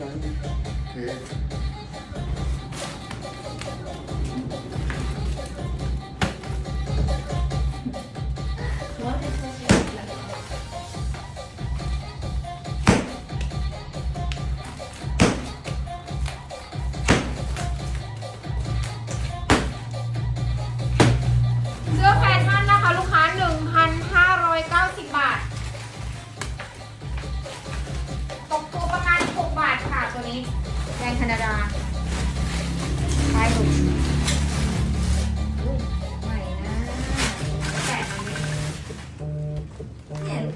ใจโอเค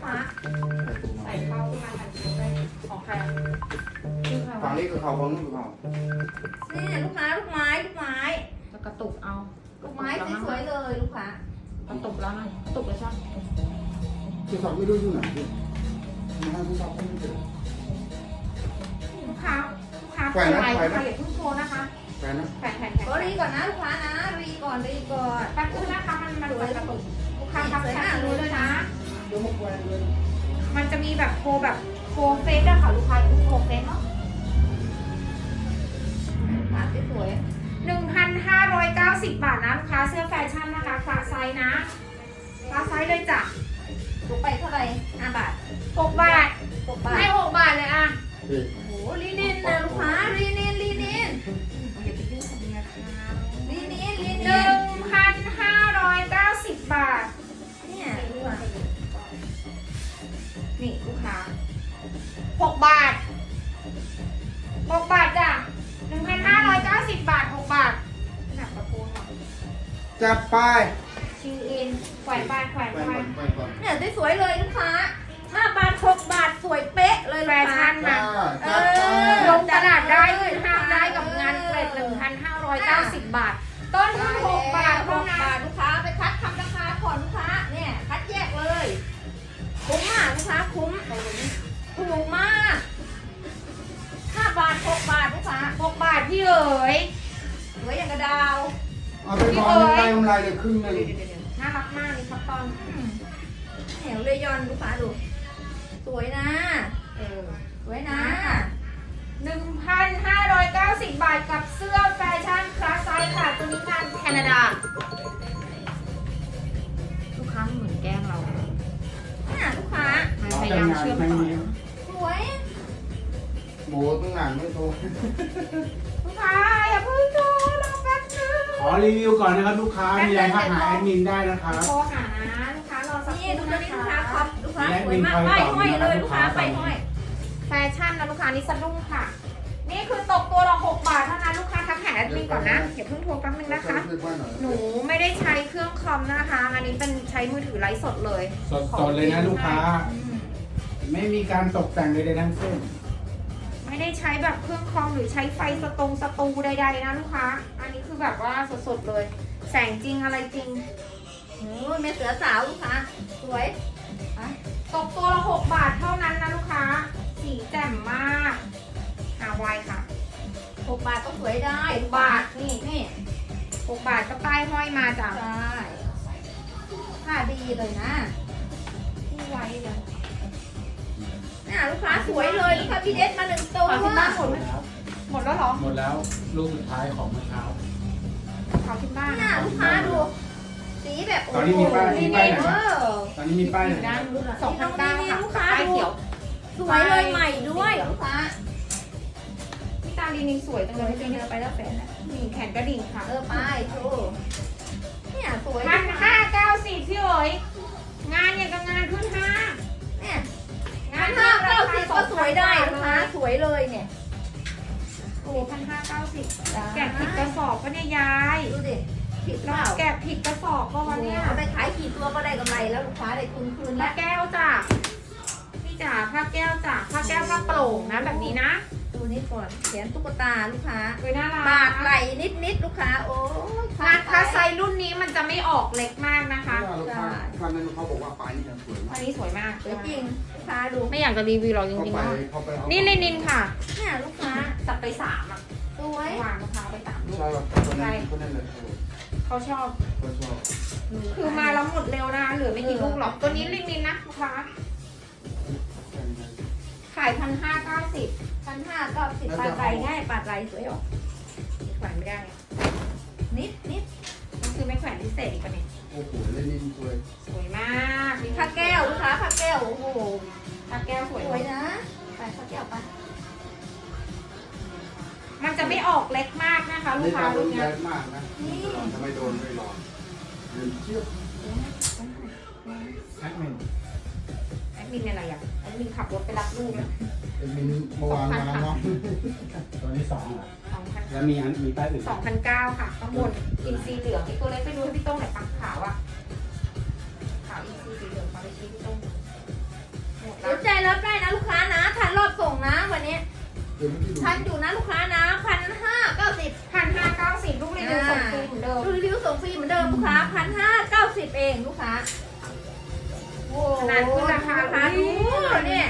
เนี่ยลูกค้าใส่เข้ามาทันทีได้ของใครอะชื่อใครฝั่วะงนี้คือเขาฝั่งนู้นคือเขาเนี่ยลูกค้าลูกไม้ลูกไม้ จะกระตุกเอาลูกไม้สวยๆเลยลูกค้ากระตุกแล้วนะกระตุกเลยใช่ไหมคือเขาไม่รู้อยู่ไหนพี่มาให้ผู้สาวเขาไม่เจอ ลูกค้าลูกค้าแขวนนะใครแขวนนะใครอย่าเพิ่งโทรนะคะแฟนนะแผ่นแผ่นแผ่นก็รีก่อนนะลูกค้านะรีก่อนรีก่อนแป๊บนึงนะคะมันมันกระตุกลูกค้าครับแชทรู้เลยนะ เดี๋ยวมาแขวนเลยมันจะมีแบบโคแบบโคเฟสอะค่ะลูกค้าดูโคเฟสเนาะผ้าสวยหนึ่งพันห้าร้อยเก้าสิบบาทนะลูกค้าเสื้อแฟชั่นนะคะคลาสไซส์นะคลาสไซส์เลยจ้ะๆถูกไปเท่าไหร่ห้าบาทหกบาทหกบาทให้หกบาทเลยอะพี่โอ้โหลีนินนะลูกค้าลีนินลีนินอย่าไปยุ่งกับเมียค่ะลีนินลีหนินึ่นงพันห้าร้อยเก้าสิบบาท นี่ลูกค้าหกบาทหกบาทจ้ะหนึ่งพันห้าร้อยเก้าสิบบาทหกบาทหนักกระโปรงอะจัดไปชิงอินแขวนไปแขวนแขไปวนก่อนแขวนก่อนเนี่ยสวยๆเลยลูกค้าห้าบาทหกบาทสวยเป๊ะเลยแฟลูกค้าชั่นจ้านะจัดไปลงตลาดได้ห้ามได้กับงานเกรด1,590บาท ต้นทุน6บาทหเท่ากนั้บานทลูกค้า คุ้มมากลูกค้าคุ้มถูกมากห้าบาทหกบาทลูกค้า6บาทพี่เอ๋ยสวยอย่างกระดาวเอาไปนอนกำไรกำไรเลยครึ่งหนึงน่ารักมากนี่ครับตอนอืมเหนียวเลยยอนลูกค้าดูสวยนะเออสวยนะ1,590บาทกับเสื้อแฟชั่นคลาสไซส์ค่ะตัวนี้งานแคนาดา เนี่ยลูกค้ามันพยายามเชื่อมต่อสวยโบตั้งหนังไม่โตลูกค้าอย่าเพิ่งโทรรอแป๊บนึงขอรีวิวก่อนนะครับลูกค้ามีอะไรทักหาแอดมินได้นะครับโทรหานะลูกค้ารอสักคนี่รู่ดูตัวนะนี้ลูกค้าครับลูกค้าสวยมากไปห้อยเลยลูกค้าไปห้อยแฟชั่นนะลูกค้านี่สะดุ้งค่ะ นี่คือตกตัวละ6บาทเท่านั้นลูกค้าทักหาแอดมินก่อนนะอย่าเพิ่งโทรแป๊บนึงนะคะช่วยไว้หน่อยหนูไม่ได้ใช้เครื่องคอมนะคะ อันนี้เป็นใช้มือถือไลฟ์สดเลยสดๆเลยนะลูกค้าไม่มีการตกแต่งใดๆทั้งสิ้นไม่ได้ใช้แบบเครื่องคอมหรือใช้ไฟสตรงสตูใดๆนะลูกค้า อันนี้คือแบบว่าสดๆเลย แสงจริงอะไรจริง โอ้ยแม่เสือสาวลูกค้าสวย ตกตัวละ6บาทเท่านั้นนะลูกค้า บาทก็สวยได้หกบาทนี่นี่6บาทก็ป้ายห้อยมาจ้ะใช่ผ้าดีเลยนะที่ไว้เลยน่าลูกค้าสวยเลยลูกค้าพี่เดชมาหนึ่งตัวขอที่บ้านหมดไหมหมดแล้วเหรอหมดแล้วลูกสุดท้ายของเมื่อเช้าขอที่บ้านน่าลูกค้าดูสีแบบตอนนี้มีป้ายมีป้ายไหนเอบ้างอตอนนี้มีป้ายไหนด้าบ้านงสองพันเก้าค่ะลูกค้าป้ายเขียว สวยเลยใหม่ด้วยลูกค้าพี่ตา ลีนิงสวยจังเลเลยยจริจงริงๆเราไปแล้วแฟนนะๆนี่แขนกระดิ่งค่ะเออไปโชว์เนี่ยสวยพันห้าเก้าสิบพี่เอ๋ยงานอย่างกับงานขึ้นห้างเนี่ยงาพันนห้าเก้าสิบก็สวยได้ลูกค้าสวยเลยเนี่ยโอ้พันห้าเก้าสิบแกะผิดกระสอบปะเนี่ยยายดูดิผิดเปเราล่าแกะผิดกระสอบปะวันเนี้ยเอาไปขายกี่ตัวก็ได้กำไรแล้วลูกค้าได้คืนคืนผ้าแล้วแก้วจ้ะพี่จ๋าผ้าแก้วจ้ะผ้าแก้วผ้าโปร่งนะแบบนี้นะ ดูนี่ก่อนแขนตุ๊กตาลูกค้าเอ้ยน่ารักบาดไหลนิดนิดๆลูกค้า โอ้ยงานคาไซรุ่นนี้มันจะไม่ออกเล็กมากนะคะลูกค้าคันนั้นเขาบอกว่าปลายนี่ยังสวยอัมานกนี้สวยมาก สวยจริงลูกค้าดูไม่อยากจะรีวิวหรอกจเขาริงๆไปว่าเขาไปเอานี่ลินินค่ะ เนี่ยลูกค้าจับไปสามอะสวย วางมะพร้าวไปสามลูก ใช่ป่ะคนนั้นคนนั้นเลยเขาชอบ เขาชอบคือมาแล้วหมดเร็วนะคะเหลือไม่กี่ลูกหรอก ตัวนี้ลินินนะลูกค้า ขายพันห้าเก้าสิบ พันห้าก็สิบปลาไก่ง่ายปลาไก่สวยออกแขวนไม่ได้นิดนิดมันคือไม่แขวนพิเศษอีกปะเนี่ยโอ้โหเล่นนี่สวยสวยมากมีผ้าแก้วลูกค้าผ้าแก้วโอ้โหผ้าแก้วสวยสวยนะไปผ้าแก้วไปมันจะไม่ออกเล็กมากนะคะ ลูนี่กค้าทำลูรุกนเนี้แรยงมากนะทำไมโดนไม่หลอนเดี๋ยวเชือกแอดมินแอด มินอะไรอะแอดมินขับรถไปรับลูกแล้วเป็นมินเมื่อวานมาเนาะตัวนี้สองเหรอสองพันแล้วมีอันมีป้ายอื่นสองพันเก้าค่ะข้างบนอินซีเหลืองไอ้ตัวเล็กไปดูให้พี่โต้งหน่อยปักขาวอะขาวอินซีสีเหลืองมาไปชี้พี่โต้งหมดสแล้วนใจรับได้นะลูกค้านะทันรอบส่งนะวันนี้เดี๋ยวพี่ดูทันอยู่นะลูกค้านะพันห้าเก้าสิบพันห้าเก้าสิบลูกรีวิวส่งฟรีเหมือนเดิมรีวิวส่งฟรีเหมือนเดิมลูกค้าพันห้าเก้าสิบเองลูกค้าโอ้ ขนาดขึ้นราคาลูกค้าดูเนี่เนี่ยย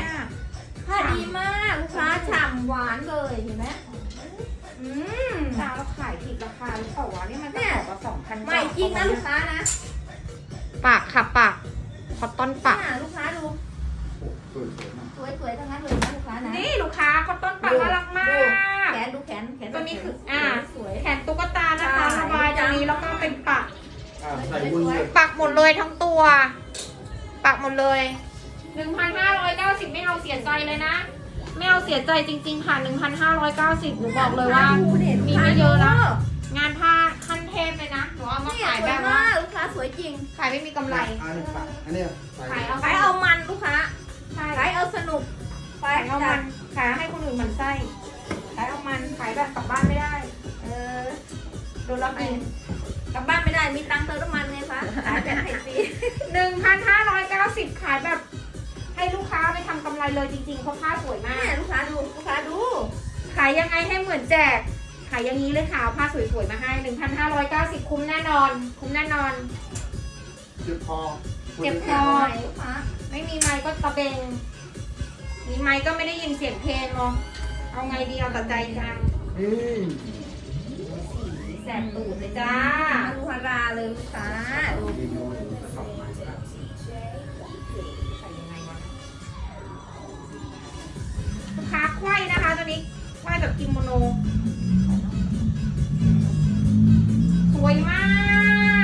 ผ้าดีมากลูกค้าฉ่ำหวานเลยเห็นไหมอืมตาเราขายผิดราคาหรือเปล่าวะนี่มันเนี่ยกระสอบละสองพันใหม่จริงนะลูกค้านะปากค่ะปากคอตตอนปากเนี่ยลูกค้าดูโอ้สวยสวยมากสวยๆทั้งนั้นเลยนะลูกค้านะ นี่ลูกค้าคอตตอนปากน่ารักมาก แขนดูแขนแขนตัวนี้คืออ่าสวย แขนตุ๊กตานะคะระบายตรงนี้แล้วก็เป็นปักอะใส่บุญเลยปักหมดเลยทั้งตัว ปักหมดเลย1,590 ไม่เอาเสียใจเลยนะ ไม่เอาเสียใจจริง ๆ ค่ะ1,590หนูบอกเลยว่าดูดิมีไม่เยอะนะ งานผ้าขั้นเทพเลยนะหนูเอามาเนี่ยขายสแบวยบว่ามากลูกค้าสวยจริง ขายไม่มีกำไร อันนี้ค่ะอันนี้ใส่ขายเอาขายเอามันลูกค้าใช่ขายเอาสนุกไปขายเอามันขายให้คนอื่นหมันไส้ขายเอามันขายแบบกลับบ้านไม่ได้ เออโดนรับบิน กลับบ้านไม่ได้มีตังค์เติมน้ำมันไงคะขายแบบไทยฟรี1,590ขายแบบ ให้ลูกค้าไปทำกำไรเลยจริงๆเพราะผ้าสวยมากเนี่ยลูกค้าดูลูกค้าดูขายยังไงให้เหมือนแจก ขายอย่างนี้เลยค่ะเอาผ้าสวยๆมาให้ 1,590 คุ้มแน่นอน คุ้มแน่นอน เจ็บคอเจ็บคเนี่ยใหม่ลูกค้าไม่มีไม้ก็ตะเบง มีไม้ก็ไม่ได้ยินเสียงเพลงหรอกเอาไงดีเอาแต่ใจจังนี่ แสบตูดเลยจ้ามาดูฮาราเลยลูกค้าดูรีวิวดูกระสอบใหม่ครับใส่ยังไงวะลูกค้าไขว้นะคะตัวนี้ไขว้แบบกิโมโน สวยมา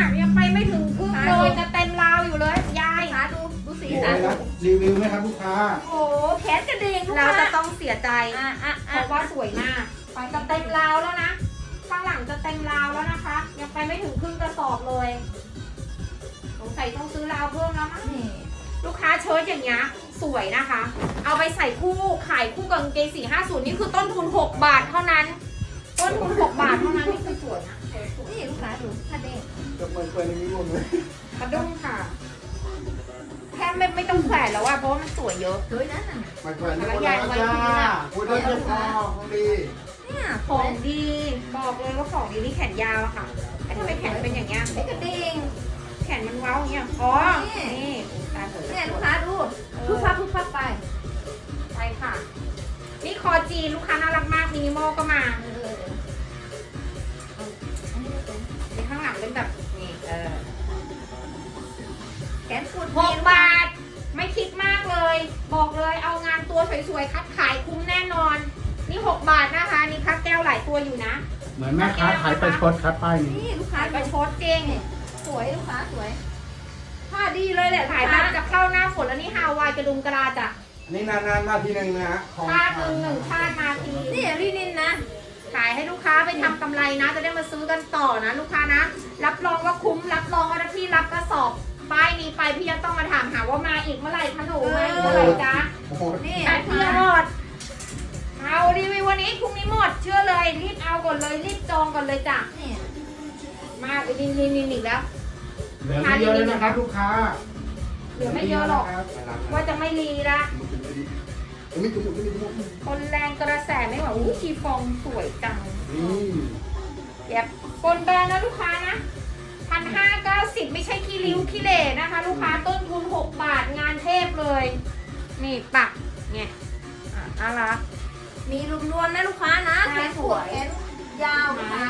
ก ยังไปไม่ถึงครึ่งเลยจะเต็มราวอยู่เลย ยายลูกค้าดูดูสีสวสัยนนะรีวิวไหมครับลูกค้า โอ้โหแขนกระเด้งลูกเราค้าจะต้องเสียใจอะอะเพอะราะว่าสวยมากไปจะเต็มราวแล้วนะ ข้างหลังจะเต็มราวแล้วนะคะ ยังไปไม่ถึงครึ่งกระสอบเลยสงสัยต้องซื้อราวเพิ่มแล้วมั้งนี่ลูกค้าเชิ้ตอย่างเงี้ยสวยนะคะ เอาไปใส่คู่ขายคู่กับกางเกงสี่ห้าศูนย์นี่คือต้นทุน6บาทเท่านั้น ต้นทุน6บาทเท่านั้นนี่คือสวยนะสวยสวยนี่ลูกค้าดูกระเด้งจะเปิดเปิดในนี้รวมเลยกระดุ้งค่ะแทบไม่ไม่ต้องแขวนแล้วอะเพราะว่ามันสวยเยอะสวยนะนั่นมาแขวนในคนละจ้าพูดได้เจ็บคอของดี เนี่ยสขวอยงดีบอกเลยว่าของดีนี่แขนยาวอะค่ะไอ้ทำไมแขนเป็นอย่างเงี้ยไอ้กระเด้งแขนมันเว้าอย่างเงี้ยอ๋อนี่นี่ตาสวยเนี่ยลูกค้าดูพุบพับพุบพับไปใช่ค่ะ นี่คอจีนลูกค้าน่ารักมากมินิมอลก็มาเอออันนี้ไม่เป็นมีข้างหลังเป็นแบบนี่เออแขนกุดหกบาท ไม่คิดมากเลย บอกเลยเอางานตัวสวยๆคัดขายคุ้มแน่นอน นี่6บาทนะคะ นี่คัดแก้วหลายตัวอยู่นะ เหมือนแม่ค้าขายไปชดครับป้ายนี้ นี่ลูกค้าขายไปดูโชดจริงสวยลูกค้าสวยผ้าดีเลยแหละขายแบบจะเข้าหน้าฝนแล้วนี่ฮาวายกระดุมกระลาจ้ะอันนี้นานๆมาทีหนึ่งนะฮะของชาติหนึ่งหนึ่งชาติมาทีนี่รีนินนะ ขายให้ลูกค้าไปทำกำไรนะ จะได้มาซื้อกันต่อนะ ลูกค้านะ รับรองว่าคุ้ม รับรองว่าถ้าพี่รับกระสอบป้ายนี้ไปพี่จะต้องมาถามหาว่ามาอีกเมื่อไหร่คะหนูมาอีกเมื่อไหร่จ๊ะโอ้โหนี่แต่พี่หมด เอารีวิววันนี้พรุ่งนี้หมด เชื่อเลย รีบเอาก่อนเลยรีบจองก่อนเลยจ้ะนี่มาอีกนินนินอีกแล้ว เหลือไม่เยอะเลยนะครับลูกค้าเหลือไม่เยอะหรอก ว่าจะไม่รีละ ไม่จุ๊บไม่จุ๊บคนแรงกระแสไม่ไหวอู้ชีฟองสวยจังนี่เย็บกลแบรนด์นะลูกค้านะพันห้าเก้าสิบไม่ใช่ขี้ริ้วขี้เหร่นะคะ ลูกค้าต้นทุนหกบาทงานเทพเลย นี่ปักเนี่ยอะน่ารัก มีรวมๆนะลูกค้านะใช่แขนกุดสวยแขนยาวลูกค้า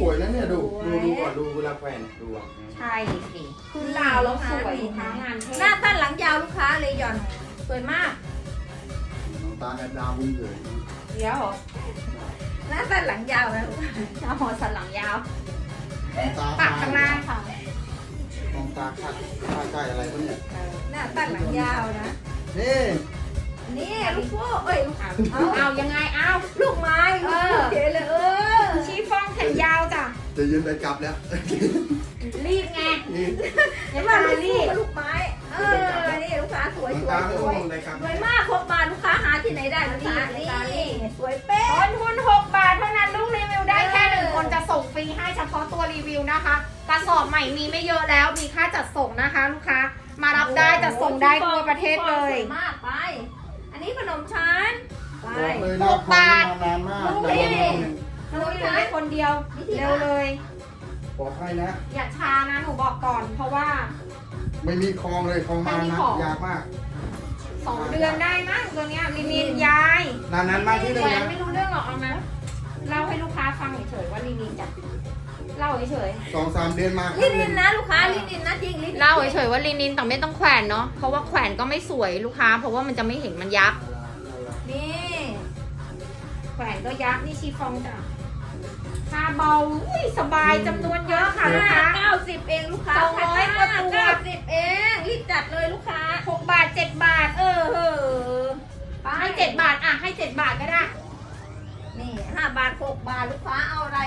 สวยนะเนี่ยดูดูดูก่อนดูเวลาแขวนดูอะใช่สิคือลาวแล้วสวยลูกค้างานเทหน้าพสั้นหลังยาวลูกค้าเลยหย่อนสวยมากตาแดดดาวบุญเกิดเดี๋ยวหน้าสั้นหลังยาวนะลูกค้าเอาหัวสันหลังยาวตาปักข้างล่างค่ะมองตาคาดคาดใกล้อะไรวะเนี่ยหน้าสั้นหลังยาวนะนี่ นี่ลูกโป่เอ้ยลูกเอาเอาเอายังไงเอาลูกไม้ลูกเก๋เลยเออชีฟองแขนยาวจ้ะจะยืนไปกลับแล้วรีบไงนี่เห็นว่าลูกคู่กับลูกไม้เออนี่ลูกค้าสวยสวยตาสไม่วยมองเลยครับสวยมากครบบาทลูกค้าหาที่ไหนได้ลูกค้านี่สวยเป๊ะต้นทุน6บาทเท่านั้นลูกรีวิวได้แค่หนึ่งคนจะส่งฟรีให้เฉพาะตัวรีวิวนะคะกระสอบใหม่มีไม่เยอะแล้วมีค่าจัดส่งนะคะ ลูกค้ามารับได้จัดส่งได้ทั่วประเทศเลยสวยมากไปอั นนี้ขนมชั้นไปบอกเลยนะทำมานานมากลูกนานนี่มากหนูอยู่ได้คนเดียวเร็วเลย บอกให้นะ อย่าช้านะหนูบอกก่อน เพราะว่า ไม่มีคลองเลยคลองมาไม่มีนะของยากมาก2เดือนได้มั้งตัวเนี้ยลินินยายนานนั้นมากที่แหเลวยนนะไม่รู้เรื่องหรอกเอามาเล่าให้ลูกค้าฟังเฉยๆว่าลินินจัด เล่าเฉยๆสองสามเดือนมาลินินนะลูกค้าลินินนะจริงลินินเล่าเฉยๆว่าลินินแต่ไม่ต้องแขวนเนาะเพราะว่าแขวนก็ไม่สวยลูกค้า เพราะว่ามันจะไม่เห็นมันยับ นี่แขวนก็ยับนี่ชีฟองจ้ะผ้าเบาอุ้ยสบายจำนวนเยอะค่ะลูกค้า เก้าสิบเองลูกค้าสองร้อยกว่าตัว เก้าสิบเองรีบจัดเลยลูกค้าหกบาทเจ็ดบาท เออเออไปให้เจ็ดบาทอะให้เจ็ดบาทก็ได้ นี่ห้าบาทหกบาทลูกค้าเอาอะไร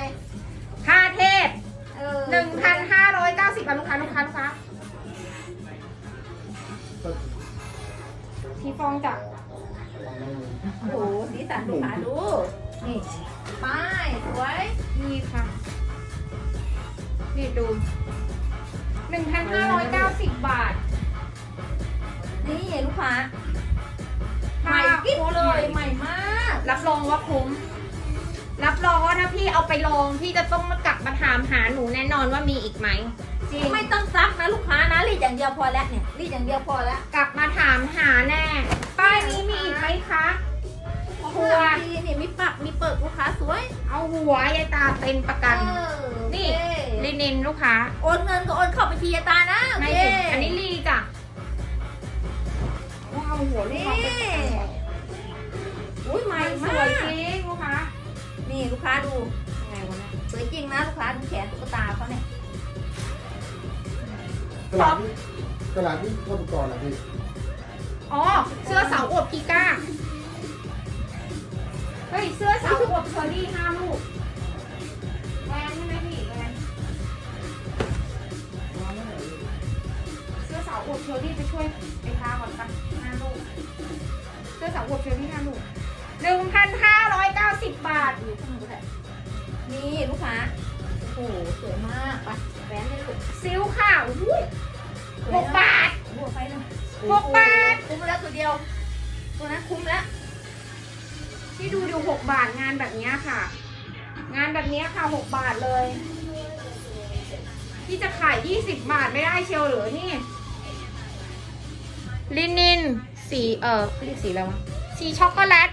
ค่าเทศ เออหนึ่งพันห้าร้อยเก้าสิบบาทลูกค้าลูกค้าลูกค้าชีฟองจ้ะโอ้โหสีสันลูกค้าดู นี่ไปสวยนี่ค่ะ นี่ดูหนึ่งพันห้าร้อยเก้าสิบบาท นี่ลูกค้าใหม่กิ๊บเลยใหม่มาก รับรองว่าคุ้ม รับรองว่าถ้าพี่เอาไปลองพี่จะต้องมากลับมาถามหาหนูแน่นอนว่ามีอีกไหมจริงไม่ต้องซักนะลูกค้านะรีดอย่างเดียวพอแล้วเนี่ยรีดอย่างเดียวพอแล้วกลับมาถามหาแน่ ป้ายนี้มีอีกไหมคะ หัว ดีนี่มีปักมีเปิดลูกค้าสวย เอาหัวยายตาเต็มประกัน เออนี่โอเคลินินลูกค้าโอนเงินก็โอนเข้าบัญชียายตานะโอไม่เคถึงอันนี้ลีจ้ะว้าวหัวลูกค้าเป็นประกัน ตลาดที่ตลาดที่เข้าไปก่อนเหรอพี่อ๋อ เสื้อเสาอวบพีก้า เฮ้ย เสื้อเสาอวบเชอรี่ห้าลูกแวนใช่ไหมพี่แวนเสื้อเสาอวบเชอรี่ไปช่วยไปพาก่อนปะห้าลูก เสื้อเสาอวบเชอรี่ห้าลูกหนึ่งพันห้าร้อยเก้าสิบบาทอยู่ข้างบนเลยนี่ลูกค้า โอ้โหสวยมากไปแหวนให้ลูกซิลค่ะอุ้ย หกบาทหกบาท คุ้มแล้วตัวเดียว ตัวนั้นคุ้มแล้ว ที่ดูดูหกบาทงานแบบนี้ค่ะ งานแบบนี้ค่ะหกบาทเลย ที่จะขายยี่สิบบาทไม่ได้เชียวหรือนี่ ลินิน สีเออเรียกสีอะไรวะ สีช็อกโกแลต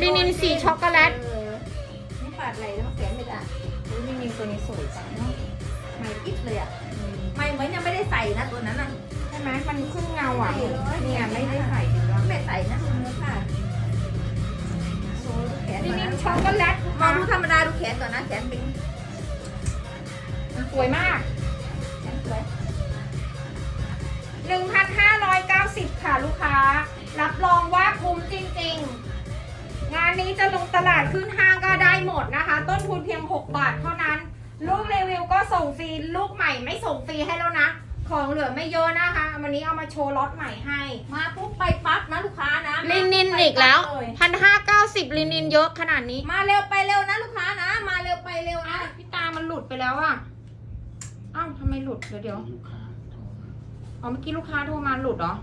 ลินินสีช็อกโกแลตเออนี่ปาดไหลแล้วเสียไม่ได้ลินินตัวนี้สวยจังเนาะใหม่กิ๊บเลยอะ ใหม่เหมือนยังไม่ได้ใส่นะตัวนั้นน่ะใช่ไหมมันขึ้นเงาอะใส่เลยเนี่ยไม่ได้ใส่ดีกว่าไม่ใส่นะเนื้อค่ะโชว์ดูแขนลิก่อนนินะนช็อกโกแลตมองดูธรรมดาดูแขนก่อนนะแขนเป็นสวยมากแขนสวย1,590ค่ะลูกค้า รับรองว่าคุ้มจริง ๆ งานนี้จะลงตลาดขึ้นห้างก็ได้หมดนะคะ ต้นทุนเพียง 6 บาทเท่านั้น ลูกรีวิวก็ส่งฟรีลูกใหม่ไม่ส่งฟรีให้แล้วนะ ของเหลือไม่เยอะนะคะ วันนี้เอามาโชว์ล็อตใหม่ให้ มาปุ๊บไปปั๊บนะลูกค้านะลินินมาอีกแล้วไปปั๊บเย1,590ลินินเยอะขนาดนี้ มาเร็วไปเร็วนะลูกค้านะ มาเร็วไปเร็วนะอ้าวพี่ตามันหลุดไปแล้วอะอ้าวทำไมหลุดเดี๋ยวเดี๋ยวลูกค้าโทรมาอ๋อเมื่อกี้ลูกค้าโทรมาหลุดเหรอ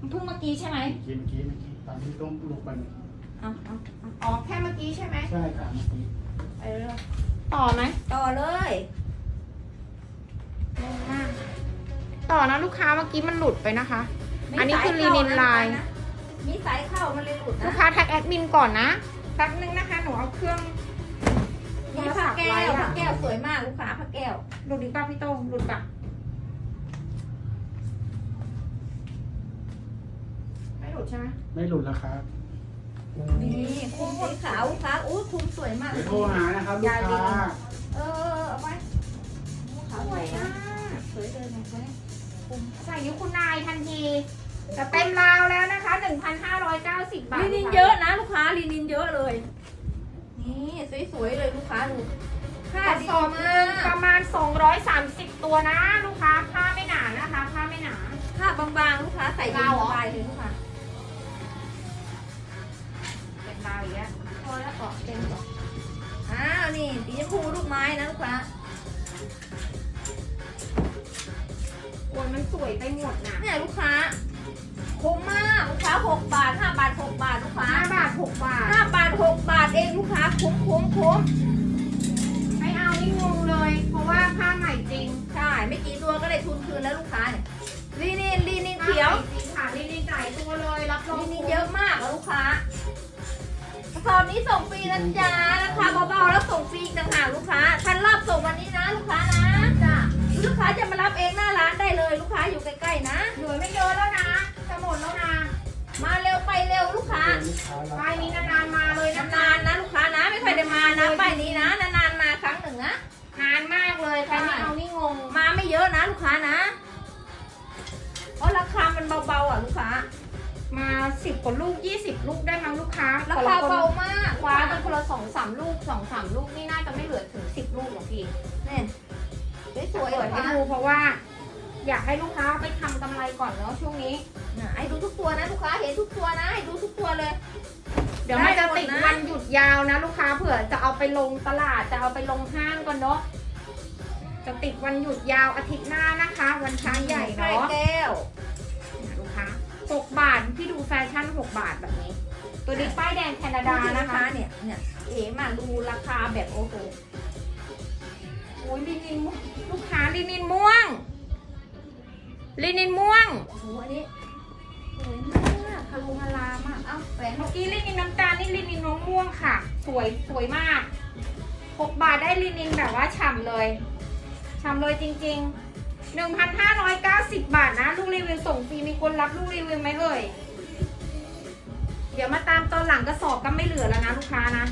มันเพิ่งเมื่อกี้ใช่ไหมเมื่อกี้เมื่อกี้เมื่อกี้ตอนที่ต้องลุกไปเมื่อกี้เอาเอาเอาอ๋อแค่เมื่อกี้ใช่ไหมใช่ค่ะเมื่อกี้ไปเร็ว ต่อไหมต่อเลยงงมากต่อนะลูกค้าเมื่อกี้มันหลุดไปนะคะมีอันนี้คือสายลีนินไลน์เข้าะมีสายเข้ามันเลยหลุดลูนะกค้าแท็กแอดมินก่อนนะแป๊บนึงนะคะหนูเอาเครื่องมีผ้าแก้วผ้าแก้วสวยมากลูกค้าผ้าแก้วหลุดดีป่ะพี่โต้งหลุดป่ะไม่หลุดใช่ไหมไม่หลุดแล้วครับโนี่คุมสีขาวลูกค้าอู้คุมสวยมาก เดี๋ยวโทรหานะครับลูกค้าเออเอาไปขาวสสววยยมานะกสวยเลยนะสวยใส่นิ้วคุณนายทันทีจะเต็มราวแล้วนะคะ 1,590 บาทลีนินเยอะนะลูกค้าลีนินเยอะเลย นี่สวยๆเลยลูกค้าดูผ้ากระดีสอบหมานึ่งกประมาณ 230 ตัวนะ ลูกค้าผ้าไม่หนานะคะผ้าไม่หนาผ้าบางๆ ลูกค้าใส่ดีเราเหรสอบายเลยลูกค้า เป็นราวอีกแล้วพอแล้วเกาะเต็มก่อนอ้าวนี่สีชมพูลูกไม้นะลูกค้าโอ้ยมันสวยไปหมดนะเนี่ยลูกค้าคุ้มมากลูกค้าหกบาทห้าบาทหกบาทลูกค้า5บาท6บาทห้าบาทหกบาทเองลูกค้าคุ้มคุ้มคุ้มไม่เอานี่งงเลย เพราะว่าผ้าใหม่จริงใช่ไม่กี่ตัวก็ได้ทุนคืนแล้วลูกค้าเนี่ยลีนินลีนินผ้าเขียวใหม่จริงค่ะนี่นี่จ่ายตัวเลยรับรองลีนินเยอะมากอะลูกค้ากระ สอบนี้ส่งฟรีนะจ๊ะราคาเบาๆแล้วส่งฟรีอีกต่างหากลูกค้าทันรอบส่งวันนี้นะ ลูกค้านะจ้ะลูกค้าจะมารับเองหน้าร้านได้เลย ลูกค้าอยู่ใกล้ๆนะเหลือไม่เยอะแล้วนะจะหมดแล้วนะมาเร็วไปเร็วลูกค้าลูกค้ารับป้ายนี้นานๆมาเลยนะนานๆนะลูกค้านะไม่เคอยได้มานะป้ายนี้นะนานๆมาครั้งหนึ่งนะนานมากเลยใครไม่เอานี่งงมาไม่เยอะนะ ลูกค้านะเพราะราคามันเบาๆอะลูกค้า มาสิบกว่าลูกยี่สิบลูกได้มั้งลูกค้าราคนคาละคนเบามากคว้ากันคนละสองสามลูกสองสามลูกนี่น่าจะไม่เหลือถึงสิบลูกหรอกพี่เนี่ยสวยๆเปิลูดกให้ค้าดูเพราะว่า อยากให้ลูกค้าไปทำกำไรก่อนเนาะช่วงนี้น่ะให้ดูทุกตัวนะลูกค้าเห็นทุกตัวนะให้ดูทุกตัวเลย เดี๋ยวมันจะติดได้หมดนะวันหยุดยาวนะ ลูกค้าเผื่อจะเอาไปลงตลาดจะเอาไปลงห้างก่อนเนาะจะติดวันหยุดยาวอาทิตย์หน้านะคะ วันช้างใหญ่ไข่เนาะแก้ว หกบาท พี่ดูแฟชั่นหกบาทแบบนี้ ตัวนี้ป้ายแดงแคนาดานะคะ เนี่ยเนี่ยเอ๋มาดูราคาแบบโอ้โหโอ้ยลินินลูกค้าลินินม่วงลินินม่วงโอ้โหอันนี้สวยมากคารุงารามะเอ้าเมื่อกี้ลินินน้ำตาลนี่ลินินน้องม่วงค่ะ สวยสวยมาก 6 บาทได้ลินินแบบว่าฉ่ำเลยฉ่ำเลยจริง ๆ หนึ่งพันห้าร้อยเก้าสิบบาทนะ ลูกรีวิวส่งฟรีมีคนรับลูกรีวิวไหมเอ่ย เดี๋ยวมาตามตอนหลังกระสอบก็ไม่เหลือแล้วนะลูกค้านะ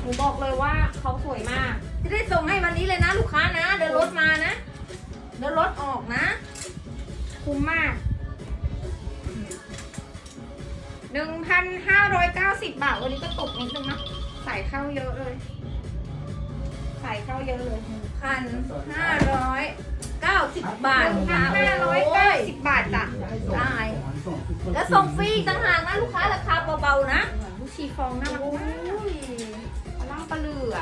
หนูบอกเลยว่าเขาสวยมาก จะได้ส่งให้วันนี้เลยนะลูกค้านะ เดินรถมานะ เดินรถออกนะ คุ้มมากหนึ่งพันห้าร้อยเก้าสิบบาทวันนี้ก็ตกนิดนึงนะ ใส่เข้าเยอะเลย ใส่เข้าเยอะเลยพันห้าร้อยเก้าสิบบาทหนึ่งพัค่ะนห้าร้อยเก้าสิบบาทจ้ะได้แล้วส่งฟรีอีกต่างหากนะลูกค้าราคาเบาๆนะลูกชีฟองน่ารักโอ้มากยปลาล่างปลาเหลือ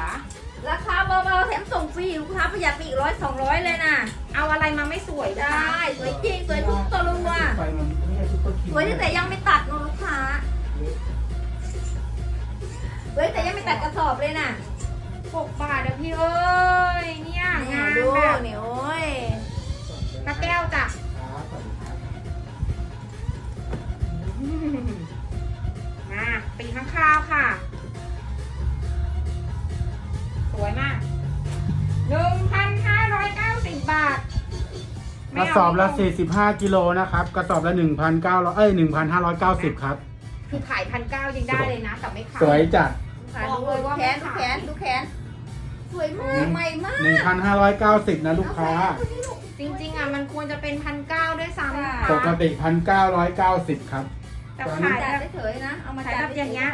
ราคาเบาๆแถมส่งฟรีลูกค้าประหยัดไปอีกร้อยสองร้อยเลยนะเอาอะไรมาไม่สวยไดจ้ะ้สวยจริง สวยทุกตัวรัวไปมันไม่ใช่ซุปเปอร์คิวสวยตั้งแต่ยังไม่ตัดนะลูกค้าสวยแต่ยังไม่ตัดกระสอบเลยนะ หกบาทอะพี่เอ้ย เนี่ยเนี่ยงานดูแบบเนี่ยโอ้ยตะแก้วจ้ะครับสวัสดีครับมาปีข้างคาวค่ะ สวยมากหนึ่งพันห้าร้อยเก้าสิบบาทกระสอบละ45กิโลนะครับ กระสอบละ1,900เอ้ย1,590 ครับ คือขายพันเก้ายังได้เลยนะ แต่ไม่ขาย สวยจัดค่ะบอกดูเลยว่าแขนไม่ดูขายแขนดูแขน สวยมากใหม่มาก1,590นะลูกค้า จริงๆอะมันควรจะเป็นพันเก้าด้วยซ้ำนะค่ะปกคะติ1,990ครับ แต่ตอนนี้ขายจัแบดบเฉยๆนะ เอามาขายจัดแบบอย่างเงี้ย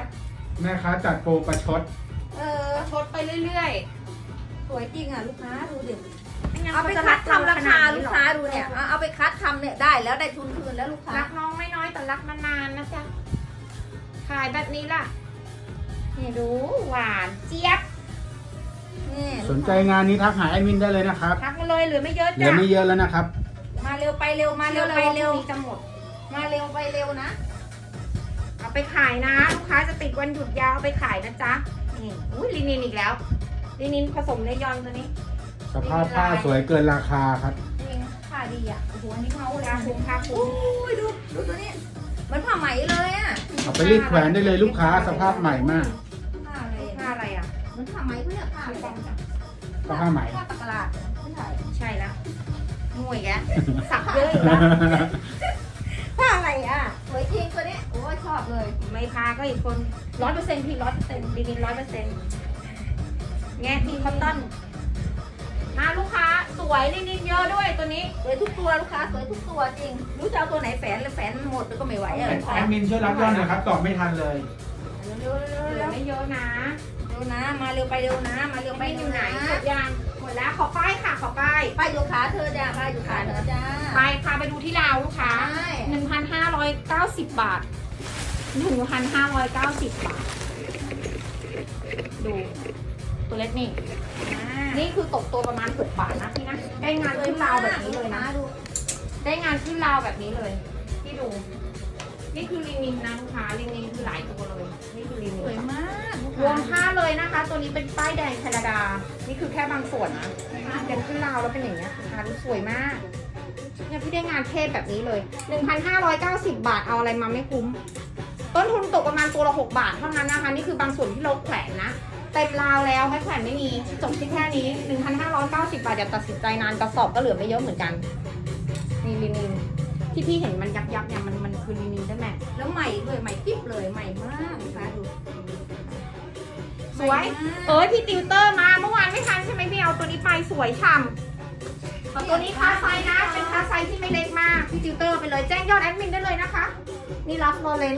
แม่ค้าจัดโปรประชด เออ ชดไปเรื่อยสวยจริงอะลูกค้าดูดิๆไม่งั้นเอาไปขจะคัดเรทำราคาขนดลูนี้กหรอค้าดูเนี่ย เอาเอาไปคัดทำเนี่ยได้แล้วได้ทุนคืนแล้วลูกค้า รักน้องไม่น้อยแต่รักมานานนะจ๊ะ ขายแบบนี้ล่ะนี่ดูหวานเจี๊ยบ นี่สนใจงานนี้ทักหาแอดมินได้เลยนะครับทักมาเลยเหลือไม่เยอะเหลืจ้ะอไม่เยอะแล้วนะครับ มาเร็วไปเร็วมาเร็วไปเร็วชื่อลยาพรุ่งนี้จะหมด มาเร็วไปเร็วนะ เอาไปขายนะลูกค้าจะติดวันหยุดยาวเอาไปขายนะจ๊ะนี่อุ้ยลินินอีกแล้วลินินผสมเลยอนตัวนี้สภาพผ้าสวยเกินราคาครับ จริงค่าดีอะโอ้โหอันนี้เมาเลยราคุ้มค่าคุ้โอ้มยดูดูตัวนี้เหมือนผ้าไหมเลยอะ เอาไปรีดแขวนได้เลยลูกค้าสภาพใหม่มาก ก็ผ้าไหมผ้าตะกร้าไม่ใช่ใช่แล้วมวยแกสับเยอะอีกแล้วผ้าอะไรอะสวยจริงตัวนี้โอ้ยชอบเลยไม่พาก็อีกคนร้อยเปอร์เซ็นต์พี่ร้อยเปอร์เซ็นต์ดีดีร้อยเปอร์เซ็นต์แง่ทีคอตตอนมาลูกค้าสวยลินินเยอะด้วยตัวนี้ สวยทุกตัวลูกค้าสวยทุกตัวจริง รู้จะเอาตัวไหนแฝนหรือแฝนหมดก็ไม่ไหวอะแอดมินช่วยรับยอดหน่อยครับตอบไม่ทันเลย เร็วๆเหลืเร็อวไม่เยอะนะๆเร็ วนะ มาเร็วไปเร็วนะ มาเร็วไปไม่อเร็วยู่ไหนนะหมดยางหมดแล้วขอป้ายค่ะขอป้ายป้ายอยู่ขาเธอจ้าป้ายอยู่ขาเธอจ้าไปพาไปดูที่ลาวลูกค้าใช่1,590บาท1,590บาท ดูตัวเล็กนี่ นี่คือตกตัวประมาณ6บาทนะพี่นะ ได้งานขึ้นราวแบบนี้เลยนะดูได้งานขึ้นราวแบบนี้เลยพี่ดู นี่คือลินินนะลูกค้าลินินคือหลายตัวเลย นี่คือลินิสวยนมาก รวมผ้าเลยนะคะ ตัวนี้เป็นป้ายแดงแคนาดา นี่คือแค่บางส่วนนะเดินขึ้นราวแล้วเป็นอย่างเงี้ยค่ะดูสวยมากเนี่ยพี่ได้งานเทพแบบนี้เลย 1,590 บาทเอาอะไรมาไม่คุ้ม ต้นทุนตกประมาณตัวละ 6 บาทเท่านั้นนะคะ นี่คือบางส่วนที่เราแขวนนะ เต็มราวแล้วไม่แขวนไม่มี จบที่แค่นี้ 1,590 บาทอย่าตัดสินใจนานกระสอบก็เหลือไม่เยอะเหมือนกัน นี่ลินินที่พี่เห็นมันยับยับเนี่ยมันมันคือลินินได้ไหมแล้วใหม่ด้วยใหม่กิ๊บเลยใหม่มากลูกค้าดู สวย เอ้ยพี่ติวเตอร์มาเมื่อวานไม่ทันใช่ไหมพี่เอาตัวนี้ไปสวยฉ่ำเอาตัวนี้คาไซส์นะ เป็นคาไซส์ที่ไม่เล็กมากพี่ติวเตอร์ไปเลยแจ้งยอดแอดมินได้เลยนะคะ นี่รับโรเลน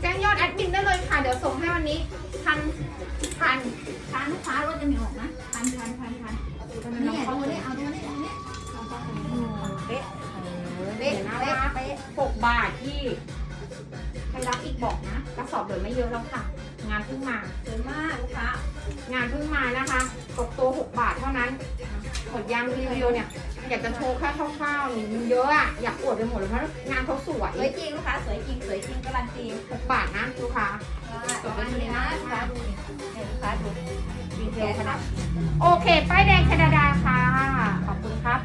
แจ้งยอดแอดมินได้เลยค่ะ เดี๋ยวส่งให้วันนี้พันพันทานลูกค้ารถจะไม่ออกนะพันพันพันพันนี่เอาตัวนี้เอาตัวนี้เอาตัวนี้เป๊ะเป๊ะเดี๋ยวนะเป๊ะว่าเป๊ะหกบาทที่ใครรับอีกบอกนะกระสอบเหลือไม่เยอะแล้วค่ะ งานเพิ่งมาสวยมากลูกคะงานเพิ่งมานะคะตกตัว6บาทเท่านั้นหดยามรีวิวเนี่ย อยากจะโชว์แค่คร่าวๆนี่มันเยอะอะอยากอวดไปหมดเลยเพราะงานเขาสวยสวยจริงลูกค้าสวยจริงสวยจริงการันตีหกบาทนะลูกค้าสวยจริงนะลูกค้าดูดิลูกค้าดูดีเทลขนาดโอเค ป้ายแดงแคนาดาค่ะ ขอบคุณครับ